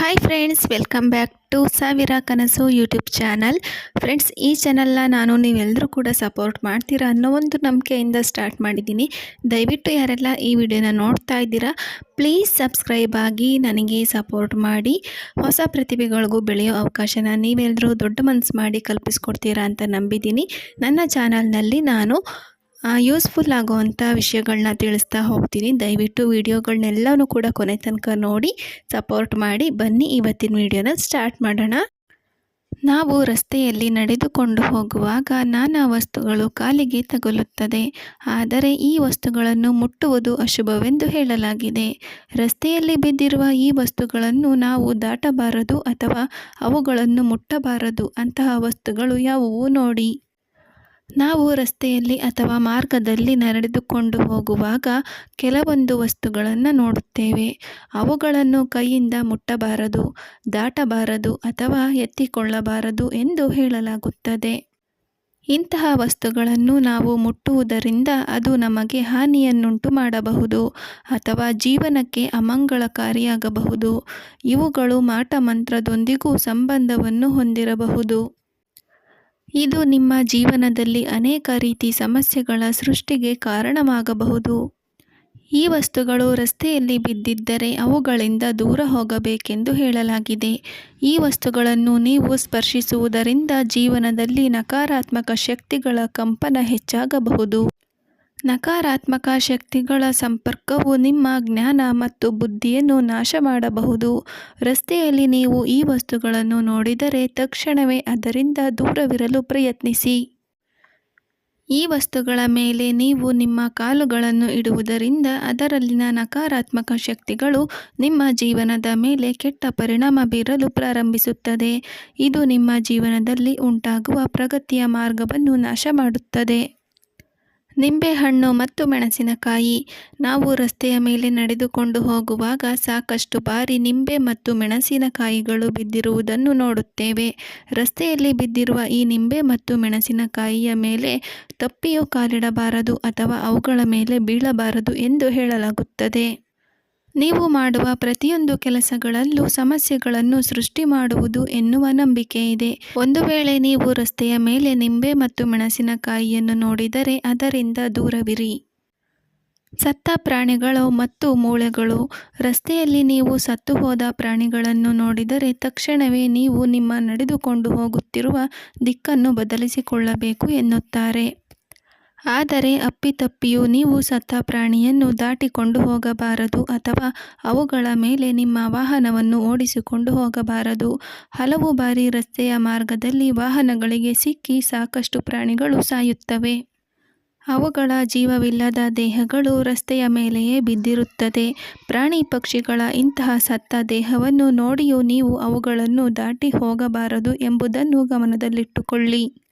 Hi friends welcome back to ಸಾವಿರ ಕನಸು YouTube channel friends ಈ ಚಾನಲ್ನ ನಾನು ನೀವೆಲ್ಲರೂ ಕೂಡ ಸಪೋರ್ಟ್ ಮಾಡ್ತೀರಾ ಅನ್ನೋ ಒಂದು ನಂಬಿಕೆಯಿಂದ ಸ್ಟಾರ್ಟ್ ಮಾಡಿದ್ದೀನಿ. ದಯವಿಟ್ಟು ಯಾರೆಲ್ಲ ಈ ವಿಡಿಯೋನ ನೋಡ್ತಾ ಇದ್ದೀರಾ ಪ್ಲೀಸ್ ಸಬ್ಸ್ಕ್ರೈಬ್ ಆಗಿ ನನಗೆ ಸಪೋರ್ಟ್ ಮಾಡಿ. ಹೊಸ ಪ್ರತಿಭೆಗಳಿಗೂ ಬೆಳೆಯೋ ಅವಕಾಶನ ನೀವೆಲ್ಲರೂ ದೊಡ್ಡ ಮನಸ್ಸು ಮಾಡಿ ಕಲ್ಪಿಸ್ಕೊಡ್ತೀರಾ ಅಂತ ನಂಬಿದ್ದೀನಿ. ನನ್ನ ಚಾನಲ್ನಲ್ಲಿ ನಾನು ಯೂಸ್ಫುಲ್ ಆಗುವಂಥ ವಿಷಯಗಳನ್ನ ತಿಳಿಸ್ತಾ ಹೋಗ್ತೀನಿ. ದಯವಿಟ್ಟು ವೀಡಿಯೋಗಳನ್ನೆಲ್ಲವೂ ಕೂಡ ಕೊನೆ ತನಕ ನೋಡಿ ಸಪೋರ್ಟ್ ಮಾಡಿ, ಬನ್ನಿ ಇವತ್ತಿನ ವಿಡಿಯೋನ ಸ್ಟಾರ್ಟ್ ಮಾಡೋಣ. ನಾವು ರಸ್ತೆಯಲ್ಲಿ ನಡೆದುಕೊಂಡು ಹೋಗುವಾಗ ನಾನಾ ವಸ್ತುಗಳು ಕಾಲಿಗೆ ತಗುಲುತ್ತದೆ. ಆದರೆ ಈ ವಸ್ತುಗಳನ್ನು ಮುಟ್ಟುವುದು ಅಶುಭವೆಂದು ಹೇಳಲಾಗಿದೆ. ರಸ್ತೆಯಲ್ಲಿ ಬಿದ್ದಿರುವ ಈ ವಸ್ತುಗಳನ್ನು ನಾವು ದಾಟಬಾರದು ಅಥವಾ ಅವುಗಳನ್ನು ಮುಟ್ಟಬಾರದು, ಅಂತಹ ವಸ್ತುಗಳು ಯಾವುವು ನೋಡಿ. ನಾವು ರಸ್ತೆಯಲ್ಲಿ ಅಥವಾ ಮಾರ್ಗದಲ್ಲಿ ನಡೆದುಕೊಂಡು ಹೋಗುವಾಗ ಕೆಲವೊಂದು ವಸ್ತುಗಳನ್ನು ನೋಡುತ್ತೇವೆ. ಅವುಗಳನ್ನು ಕೈಯಿಂದ ಮುಟ್ಟಬಾರದು, ದಾಟಬಾರದು ಅಥವಾ ಎತ್ತಿಕೊಳ್ಳಬಾರದು ಎಂದು ಹೇಳಲಾಗುತ್ತದೆ. ಇಂತಹ ವಸ್ತುಗಳನ್ನು ನಾವು ಮುಟ್ಟುವುದರಿಂದ ಅದು ನಮಗೆ ಹಾನಿಯನ್ನುಂಟು ಮಾಡಬಹುದು ಅಥವಾ ಜೀವನಕ್ಕೆ ಅಮಂಗಳಕಾರಿಯಾಗಬಹುದು. ಇವುಗಳು ಮಾಟ ಮಂತ್ರದೊಂದಿಗೂ ಸಂಬಂಧವನ್ನು ಹೊಂದಿರಬಹುದು. ಇದು ನಿಮ್ಮ ಜೀವನದಲ್ಲಿ ಅನೇಕ ರೀತಿ ಸಮಸ್ಯೆಗಳ ಸೃಷ್ಟಿಗೆ ಕಾರಣವಾಗಬಹುದು. ಈ ವಸ್ತುಗಳು ರಸ್ತೆಯಲ್ಲಿ ಬಿದ್ದಿದ್ದರೆ ಅವುಗಳಿಂದ ದೂರ ಹೋಗಬೇಕೆಂದು ಹೇಳಲಾಗಿದೆ. ಈ ವಸ್ತುಗಳನ್ನು ನೀವು ಸ್ಪರ್ಶಿಸುವುದರಿಂದ ಜೀವನದಲ್ಲಿ ನಕಾರಾತ್ಮಕ ಶಕ್ತಿಗಳ ಕಂಪನ ಹೆಚ್ಚಾಗಬಹುದು. ನಕಾರಾತ್ಮಕ ಶಕ್ತಿಗಳ ಸಂಪರ್ಕವು ನಿಮ್ಮ ಜ್ಞಾನ ಮತ್ತು ಬುದ್ಧಿಯನ್ನು ನಾಶ ಮಾಡಬಹುದು. ರಸ್ತೆಯಲ್ಲಿ ನೀವು ಈ ವಸ್ತುಗಳನ್ನು ನೋಡಿದರೆ ತಕ್ಷಣವೇ ಅದರಿಂದ ದೂರವಿರಲು ಪ್ರಯತ್ನಿಸಿ. ಈ ವಸ್ತುಗಳ ಮೇಲೆ ನೀವು ನಿಮ್ಮ ಕಾಲುಗಳನ್ನು ಇಡುವುದರಿಂದ ಅದರಲ್ಲಿನ ನಕಾರಾತ್ಮಕ ಶಕ್ತಿಗಳು ನಿಮ್ಮ ಜೀವನದ ಮೇಲೆ ಕೆಟ್ಟ ಪರಿಣಾಮ ಬೀರಲು ಪ್ರಾರಂಭಿಸುತ್ತದೆ. ಇದು ನಿಮ್ಮ ಜೀವನದಲ್ಲಿ ಉಂಟಾಗುವ ಪ್ರಗತಿಯ ಮಾರ್ಗವನ್ನು ನಾಶ ಮಾಡುತ್ತದೆ. ನಿಂಬೆಹಣ್ಣು ಮತ್ತು ಮೆಣಸಿನಕಾಯಿ. ನಾವು ರಸ್ತೆಯ ಮೇಲೆ ನಡೆದುಕೊಂಡು ಹೋಗುವಾಗ ಸಾಕಷ್ಟು ಬಾರಿ ನಿಂಬೆ ಮತ್ತು ಮೆಣಸಿನಕಾಯಿಗಳು ಬಿದ್ದಿರುವುದನ್ನು ನೋಡುತ್ತೇವೆ. ರಸ್ತೆಯಲ್ಲಿ ಬಿದ್ದಿರುವ ಈ ನಿಂಬೆ ಮತ್ತು ಮೆಣಸಿನಕಾಯಿಯ ಮೇಲೆ ತಪ್ಪಿಯೂ ಕಾಲಿಡಬಾರದು ಅಥವಾ ಅವುಗಳ ಮೇಲೆ ಬೀಳಬಾರದು ಎಂದು ಹೇಳಲಾಗುತ್ತದೆ. ನೀವು ಮಾಡುವ ಪ್ರತಿಯೊಂದು ಕೆಲಸಗಳಲ್ಲೂ ಸಮಸ್ಯೆಗಳನ್ನು ಸೃಷ್ಟಿ ಮಾಡುವುದು ಎನ್ನುವ ನಂಬಿಕೆ ಇದೆ. ಒಂದು ವೇಳೆ ನೀವು ರಸ್ತೆಯ ಮೇಲೆ ನಿಂಬೆ ಮತ್ತು ಮೆಣಸಿನಕಾಯಿಯನ್ನು ನೋಡಿದರೆ ಅದರಿಂದ ದೂರವಿರಿ. ಸತ್ತ ಪ್ರಾಣಿಗಳು ಮತ್ತು ಮೂಳೆಗಳು, ರಸ್ತೆಯಲ್ಲಿ ನೀವು ಸತ್ತು ಹೋದ ಪ್ರಾಣಿಗಳನ್ನು ನೋಡಿದರೆ ತಕ್ಷಣವೇ ನೀವು ನಿಮ್ಮ ನಡೆದುಕೊಂಡು ಹೋಗುತ್ತಿರುವ ದಿಕ್ಕನ್ನು ಬದಲಿಸಿಕೊಳ್ಳಬೇಕು ಎನ್ನುತ್ತಾರೆ. ಆದರೆ ಅಪ್ಪಿತಪ್ಪಿಯೂ ನೀವು ಸತ್ತ ಪ್ರಾಣಿಯನ್ನು ದಾಟಿಕೊಂಡು ಹೋಗಬಾರದು ಅಥವಾ ಅವುಗಳ ಮೇಲೆ ನಿಮ್ಮ ವಾಹನವನ್ನು ಓಡಿಸಿಕೊಂಡು ಹೋಗಬಾರದು. ಹಲವು ಬಾರಿ ರಸ್ತೆಯ ಮಾರ್ಗದಲ್ಲಿ ವಾಹನಗಳಿಗೆ ಸಿಕ್ಕಿ ಸಾಕಷ್ಟು ಪ್ರಾಣಿಗಳು ಸಾಯುತ್ತವೆ. ಅವುಗಳ ಜೀವವಿಲ್ಲದ ದೇಹಗಳು ರಸ್ತೆಯ ಮೇಲೆಯೇ ಬಿದ್ದಿರುತ್ತದೆ. ಪ್ರಾಣಿ ಪಕ್ಷಿಗಳ ಇಂತಹ ಸತ್ತ ದೇಹವನ್ನು ನೋಡಿಯೂ ನೀವು ಅವುಗಳನ್ನು ದಾಟಿ ಹೋಗಬಾರದು ಎಂಬುದನ್ನು ಗಮನದಲ್ಲಿಟ್ಟುಕೊಳ್ಳಿ.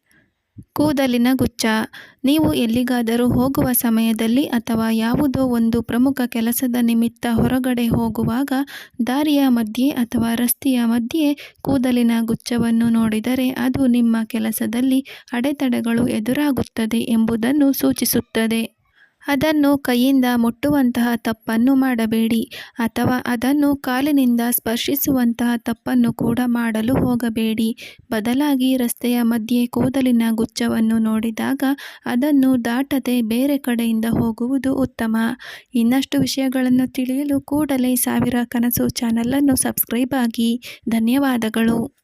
ಕೂದಲಿನ ಗುಚ್ಛ. ನೀವು ಎಲ್ಲಿಗಾದರೂ ಹೋಗುವ ಸಮಯದಲ್ಲಿ ಅಥವಾ ಯಾವುದೋ ಒಂದು ಪ್ರಮುಖ ಕೆಲಸದ ನಿಮಿತ್ತ ಹೊರಗಡೆ ಹೋಗುವಾಗ ದಾರಿಯ ಮಧ್ಯೆ ಅಥವಾ ರಸ್ತೆಯ ಮಧ್ಯೆ ಕೂದಲಿನ ಗುಚ್ಛವನ್ನು ನೋಡಿದರೆ ಅದು ನಿಮ್ಮ ಕೆಲಸದಲ್ಲಿ ಅಡೆತಡೆಗಳು ಎದುರಾಗುತ್ತದೆ ಎಂಬುದನ್ನು ಸೂಚಿಸುತ್ತದೆ. ಅದನ್ನು ಕೈಯಿಂದ ಮುಟ್ಟುವಂತಹ ತಪ್ಪನ್ನು ಮಾಡಬೇಡಿ ಅಥವಾ ಅದನ್ನು ಕಾಲಿನಿಂದ ಸ್ಪರ್ಶಿಸುವಂತಹ ತಪ್ಪನ್ನು ಕೂಡ ಮಾಡಲು ಹೋಗಬೇಡಿ. ಬದಲಾಗಿ ರಸ್ತೆಯ ಮಧ್ಯೆ ಕೂದಲಿನ ಗುಚ್ಛವನ್ನು ನೋಡಿದಾಗ ಅದನ್ನು ದಾಟದೆ ಬೇರೆ ಕಡೆಯಿಂದ ಹೋಗುವುದು ಉತ್ತಮ. ಇನ್ನಷ್ಟು ವಿಷಯಗಳನ್ನು ತಿಳಿಯಲು ಕೂಡಲೇ ಸಾವಿರ ಕನಸು ಚಾನಲನ್ನು ಸಬ್ಸ್ಕ್ರೈಬ್ ಆಗಿ. ಧನ್ಯವಾದಗಳು.